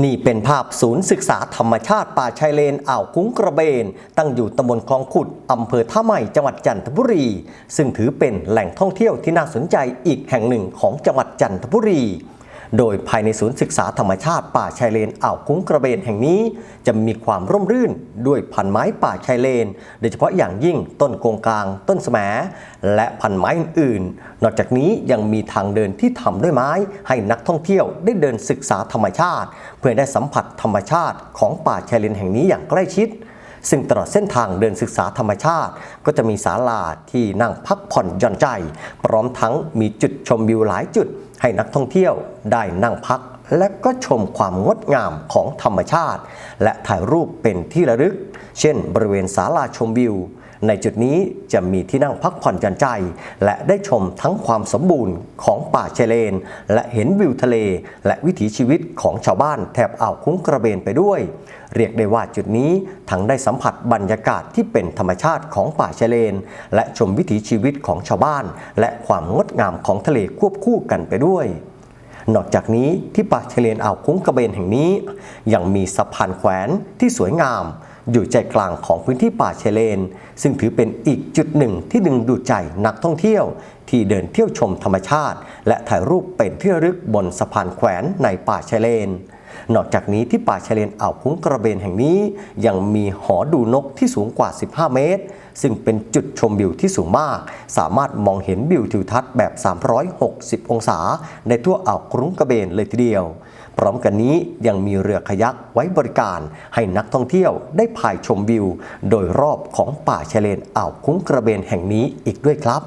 นี่เป็นภาพศูนย์ศึกษาธรรมชาติป่าชายเลนอ่าวคุ้งกระเบน ตั้งอยู่ตำบลคลองขุดอำเภอท่าใหม่จังหวัดจันทบุรี ซึ่งถือเป็นแหล่งท่องเที่ยวที่น่าสนใจอีกแห่งหนึ่งของจังหวัดจันทบุรี โดยภายในศูนย์ศึกษาธรรมชาติป่าชายเลนอ่าวคุ้งกระเบนแห่งนี้ จะมีความร่มรื่นด้วยพันไม้ป่าชายเลน โดยเฉพาะอย่างยิ่งต้นโกงกลาง ต้นแสมและพันไม้อื่นๆ นอกจากนี้ยังมีทางเดินที่ทำด้วยไม้ ให้นักท่องเที่ยวได้เดินศึกษาธรรมชาติ เพื่อได้สัมผัสธรรมชาติของป่าชายเลนแห่งนี้อย่างใกล้ชิด ซึ่งตลอดเส้นทางเดินศึกษาธรรมชาติ ก็จะมีศาลาที่นั่งพักผ่อนหย่อนใจ พร้อมทั้งมีจุดชมวิวหลายจุดให้นักท่องเที่ยวได้นั่งพัก และก็ชมความงดงามของธรรมชาติ และถ่ายรูปเป็นที่ระลึก เช่น บริเวณศาลาชมวิว ในจุดนี้จะมีที่นั่งพักผ่อนหย่อนใจ และได้ชมทั้งความสมบูรณ์ของป่าชายเลน และเห็นวิวทะเล และวิถีชีวิตของชาวบ้านแถบอ่าวคุ้งกระเบนไปด้วย เรียกได้ว่าจุดนี้ทั้งได้สัมผัสบรรยากาศที่เป็นธรรมชาติของป่าชายเลน และชมวิถีชีวิตของชาวบ้าน และความงดงามของทะเลควบคู่กันไปด้วย นอกจากนี้ที่ป่าชายเลนอ่าวคุ้งกระเบนแห่งนี้ ยังมีสะพานแขวนที่สวยงาม อยู่ใจกลางของพื้นที่ป่าชายเลน ซึ่งถือเป็นอีกจุดหนึ่งที่ดึงดูดใจนักท่องเที่ยว ที่เดินเที่ยวชมธรรมชาติ และถ่ายรูปเป็นที่ระลึกบนสะพานแขวนในป่าชายเลน นอกจากนี้ที่ป่าชายเลนอ่าวคุ้งกระเบนแห่งนี้ ยังมีหอดูนกที่สูงกว่า 15 เมตร ซึ่งเป็นจุดชมวิวที่สูงมาก สามารถมองเห็นวิวทิวทัศน์แบบ 360 องศา ในทั่วอ่าวคุ้งกระเบนเลยทีเดียว พร้อมกันนี้ยังมีเรือคายักไว้บริการ ให้นักท่องเที่ยวได้พายชมวิว โดยรอบของป่าชายเลนอ่าวคุ้งกระเบนแห่งนี้อีกด้วยครับ